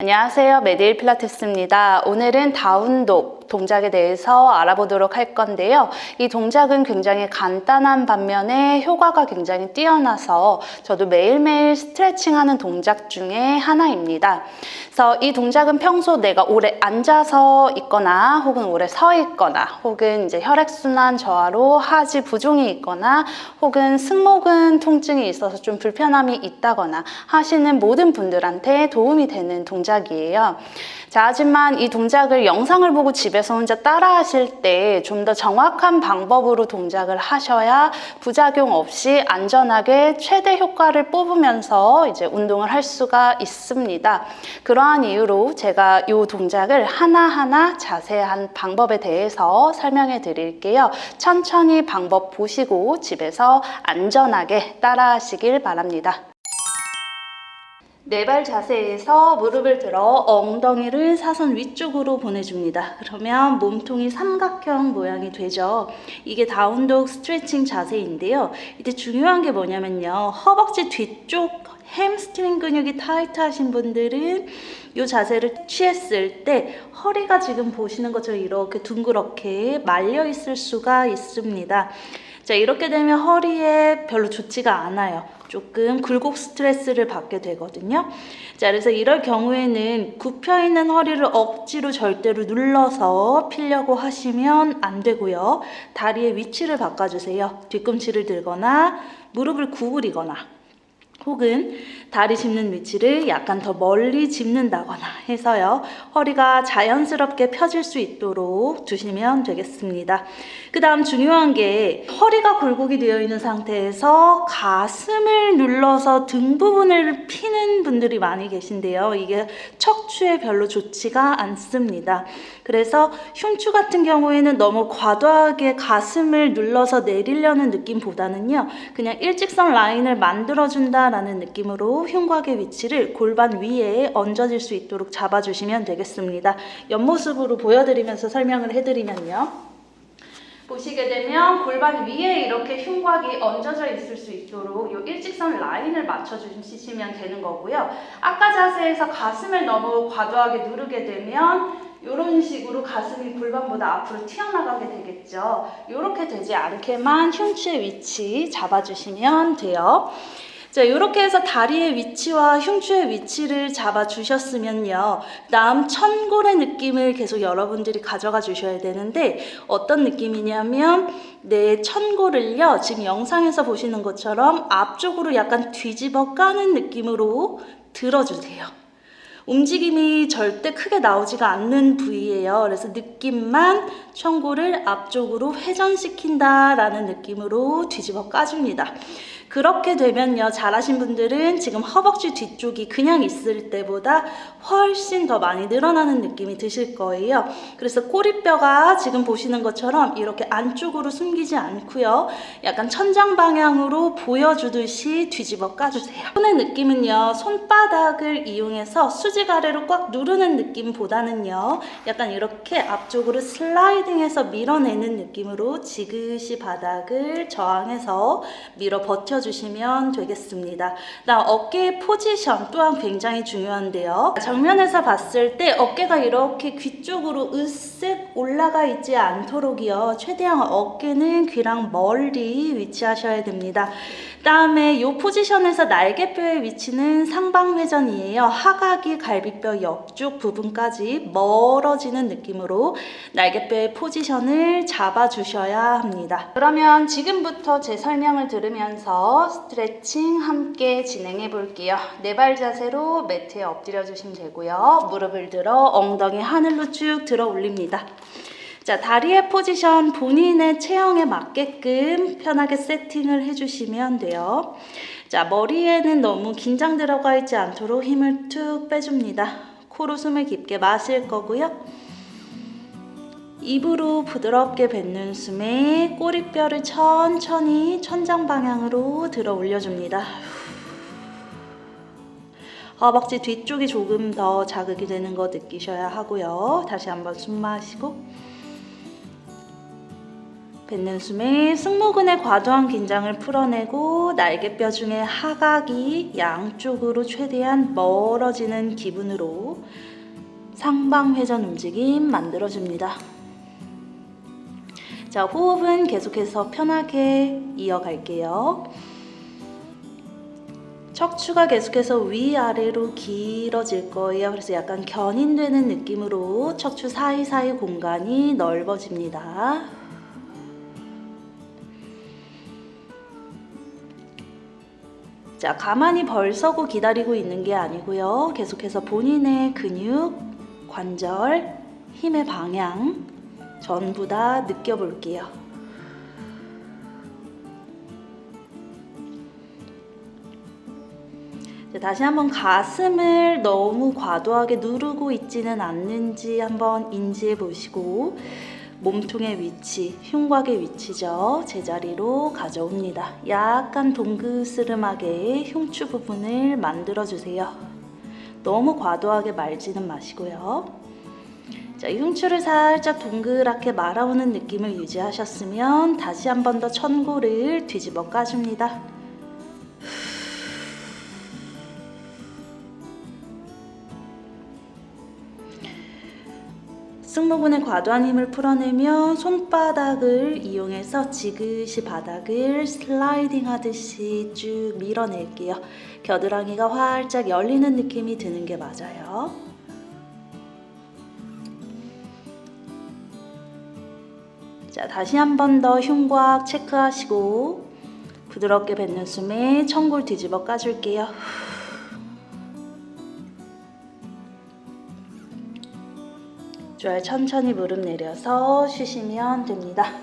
안녕하세요. 메디일 필라테스입니다. 오늘은 다운독 동작에 대해서 알아보도록 할 건데요. 이 동작은 굉장히 간단한 반면에 효과가 굉장히 뛰어나서 저도 매일매일 스트레칭하는 동작 중에 하나입니다. 그래서 이 동작은 평소 내가 오래 앉아서 있거나 혹은 오래 서 있거나 혹은 이제 혈액순환 저하로 하지 부종이 있거나 혹은 승모근 통증이 있어서 좀 불편함이 있다거나 하시는 모든 분들한테 도움이 되는 동작이에요. 자, 하지만 이 동작을 영상을 보고 집에 서 혼자 따라 하실 때 좀 더 정확한 방법으로 동작을 하셔야 부작용 없이 안전하게 최대 효과를 뽑으면서 이제 운동을 할 수가 있습니다. 그러한 이유로 제가 이 동작을 하나하나 자세한 방법에 대해서 설명해 드릴게요. 천천히 방법 보시고 집에서 안전하게 따라 하시길 바랍니다. 네발 자세에서 무릎을 들어 엉덩이를 사선 위쪽으로 보내줍니다. 그러면 몸통이 삼각형 모양이 되죠. 이게 다운독 스트레칭 자세인데요. 이때 중요한 게 뭐냐면요. 허벅지 뒤쪽 햄스트링 근육이 타이트하신 분들은 이 자세를 취했을 때 허리가 지금 보시는 것처럼 이렇게 둥그렇게 말려 있을 수가 있습니다. 자, 이렇게 되면 허리에 별로 좋지가 않아요. 조금 굴곡 스트레스를 받게 되거든요. 자, 그래서 이럴 경우에는 굽혀 있는 허리를 억지로 절대로 눌러서 피려고 하시면 안 되고요. 다리의 위치를 바꿔주세요. 뒤꿈치를 들거나 무릎을 구부리거나 혹은 다리 짚는 위치를 약간 더 멀리 짚는다거나 해서요. 허리가 자연스럽게 펴질 수 있도록 두시면 되겠습니다. 그 다음 중요한 게 허리가 굴곡이 되어 있는 상태에서 가슴을 눌러서 등 부분을 피는 분들이 많이 계신데요. 이게 척추에 별로 좋지가 않습니다. 그래서 흉추 같은 경우에는 너무 과도하게 가슴을 눌러서 내리려는 느낌보다는요. 그냥 일직선 라인을 만들어준다라는 느낌으로 흉곽의 위치를 골반 위에 얹어질 수 있도록 잡아주시면 되겠습니다. 옆모습으로 보여드리면서 설명을 해드리면요. 보시게 되면 골반 위에 이렇게 흉곽이 얹어져 있을 수 있도록 이 일직선 라인을 맞춰주시면 되는 거고요. 아까 자세에서 가슴을 너무 과도하게 누르게 되면 이런 식으로 가슴이 골반보다 앞으로 튀어나가게 되겠죠. 이렇게 되지 않게만 흉추의 위치 잡아주시면 돼요. 자, 이렇게 해서 다리의 위치와 흉추의 위치를 잡아 주셨으면요. 다음 천골의 느낌을 계속 여러분들이 가져가 주셔야 되는데 어떤 느낌이냐면 내 천골을요. 지금 영상에서 보시는 것처럼 앞쪽으로 약간 뒤집어 까는 느낌으로 들어주세요. 움직임이 절대 크게 나오지가 않는 부위예요. 그래서 느낌만 천골을 앞쪽으로 회전시킨다라는 느낌으로 뒤집어 까줍니다. 그렇게 되면요, 잘하신 분들은 지금 허벅지 뒤쪽이 그냥 있을 때보다 훨씬 더 많이 늘어나는 느낌이 드실 거예요. 그래서 꼬리뼈가 지금 보시는 것처럼 이렇게 안쪽으로 숨기지 않고요, 약간 천장 방향으로 보여주듯이 뒤집어 까주세요. 손의 느낌은요, 손바닥을 이용해서 수직 아래로 꽉 누르는 느낌보다는요, 약간 이렇게 앞쪽으로 슬라이딩해서 밀어내는 느낌으로 지그시 바닥을 저항해서 밀어 버텨 주시면 되겠습니다. 다음 어깨의 포지션 또한 굉장히 중요한데요. 정면에서 봤을 때 어깨가 이렇게 귀 쪽으로 으쓱 올라가 있지 않도록이요. 최대한 어깨는 귀랑 멀리 위치하셔야 됩니다. 다음에 이 포지션에서 날개뼈의 위치는 상방회전이에요. 하각이 갈비뼈 옆쪽 부분까지 멀어지는 느낌으로 날개뼈의 포지션을 잡아주셔야 합니다. 그러면 지금부터 제 설명을 들으면서 스트레칭 함께 진행해 볼게요. 네 발 자세로 매트에 엎드려 주시면 되고요. 무릎을 들어 엉덩이 하늘로 쭉 들어 올립니다. 자, 다리의 포지션 본인의 체형에 맞게끔 편하게 세팅을 해주시면 돼요. 자, 머리에는 너무 긴장 들어가 있지 않도록 힘을 툭 빼줍니다. 코로 숨을 깊게 마실 거고요. 입으로 부드럽게 뱉는 숨에 꼬리뼈를 천천히 천장 방향으로 들어 올려줍니다. 허벅지 뒤쪽이 조금 더 자극이 되는 거 느끼셔야 하고요. 다시 한번 숨 마시고 뱉는 숨에 승모근의 과도한 긴장을 풀어내고 날개뼈 중에 하각이 양쪽으로 최대한 멀어지는 기분으로 상방 회전 움직임 만들어줍니다. 자, 호흡은 계속해서 편하게 이어갈게요. 척추가 계속해서 위아래로 길어질 거예요. 그래서 약간 견인되는 느낌으로 척추 사이사이 공간이 넓어집니다. 자, 가만히 벌 서고 기다리고 있는 게 아니고요. 계속해서 본인의 근육, 관절, 힘의 방향 전부 다 느껴볼게요. 자, 다시 한번 가슴을 너무 과도하게 누르고 있지는 않는지 한번 인지해 보시고 몸통의 위치, 흉곽의 위치죠. 제자리로 가져옵니다. 약간 동그스름하게 흉추 부분을 만들어 주세요. 너무 과도하게 말지는 마시고요. 자, 흉추를 살짝 동그랗게 말아오는 느낌을 유지하셨으면 다시 한 번 더 천골을 뒤집어 까줍니다. 승모근의 과도한 힘을 풀어내며 손바닥을 이용해서 지그시 바닥을 슬라이딩 하듯이 쭉 밀어낼게요. 겨드랑이가 활짝 열리는 느낌이 드는 게 맞아요. 자, 다시 한 번 더 흉곽 체크하시고 부드럽게 뱉는 숨에 천골 뒤집어 까줄게요. 좋아요. 천천히 무릎 내려서 쉬시면 됩니다.